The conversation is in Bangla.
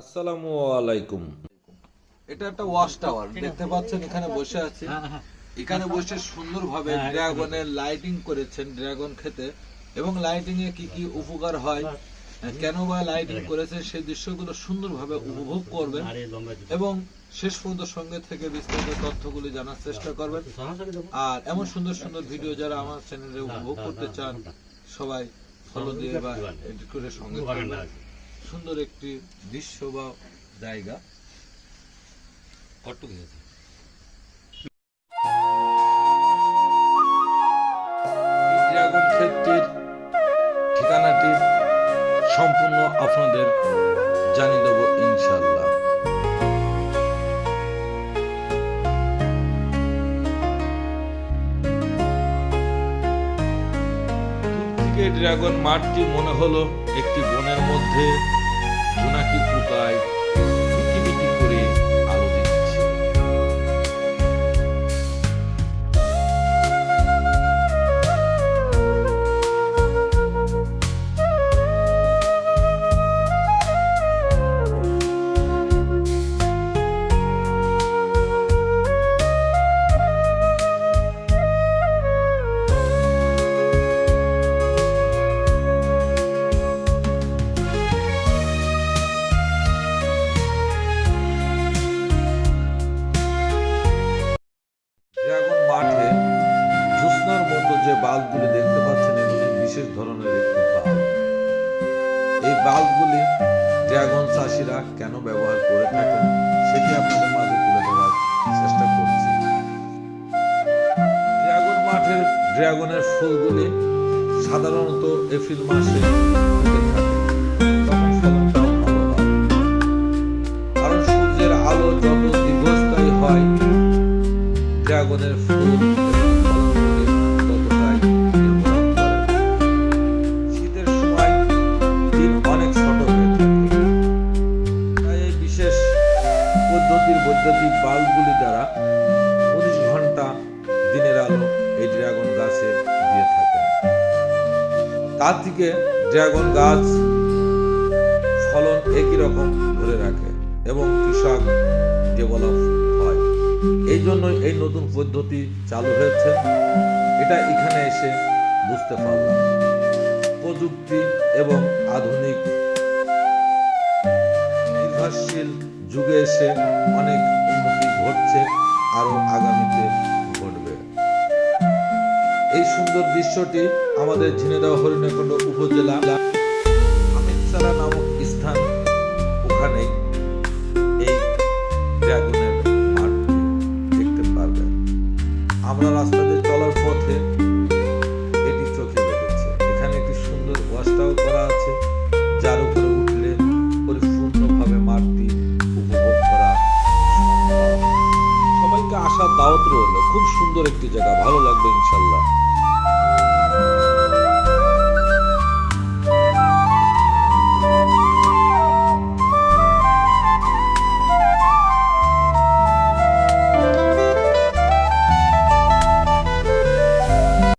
আসসালামু আলাইকুম। এটা একটা ওয়াশ টাওয়ার। দেখতে পাচ্ছেন এখানে বসে আছি। এখানে বসে সুন্দরভাবে ড্রাগনের লাইটিং করেছেন ড্রাগন খেতে। এবং লাইটিং এ কি কি উপকার হয় কেন বা লাইটিং করেছেন সেই দৃশ্যগুলো সুন্দরভাবে উপভোগ করবেন। এবং শেষ পর্যন্ত সঙ্গে থেকে বিস্তারিত তথ্যগুলি জানার চেষ্টা করবেন। আর এমন সুন্দর সুন্দর ভিডিও যারা আমার চ্যানেলে উপভোগ করতে চান সবাই ফলো দিয়ে বা এডিট করে সঙ্গে থাকবেন। সুন্দর একটি দৃশ্য বা জায়গা কটুক ক্ষেত্রের ঠিকানাটি সম্পূর্ণ আপনাদের জানিয়ে দেব ইনশাল্লাহ ড্রাগন মাঠটি মনে হলো একটি বনের মধ্যে people by বাল্বগুলি ড্রাগন চাষিরা কেন ব্যবহার করে থাকেন, সেটি আপনাদের মাঝে তুলে ধরার চেষ্টা করছি। ড্রাগন মাঠের, ড্রাগনের ফুলগুলি সাধারণত এপ্রিল মাসে কারণ সূর্যের আলো যত দীর্ঘস্থায়ী হয়, ড্রাগনের ফুল পদ্ধতির বৈদ্যুতিক বাল্বগুলি দ্বারা উনিশ ঘণ্টা দিনের আলো এই ড্রাগন গাছে দিয়ে থাকে। তার থেকে ড্রাগন গাছ ফলন একই রকম ধরে রাখে এবং কৃষক ডেভেলপ হয়। এই জন্য এই নতুন পদ্ধতি চালু হয়েছে। এটা এখানে এসে বুঝতে পারলাম। প্রযুক্তি এবং আধুনিক যুগে এসে অনেক উন্নতি ঘটছে আরও আগামীতে ঘটবে। এই সুন্দর দৃশ্যটি আমাদের ঝিনেদহ হরিণাকুণ্ড উপজেলা আমিরসারা নামক স্থান। ওখানে এই ড্রাগনের মাঠটি দেখতে পারবেন। আমরা রাস্তা দিয়ে চলার পথে খুব সুন্দর একটি জায়গা ভালো লাগবে ইনশাল্লাহ।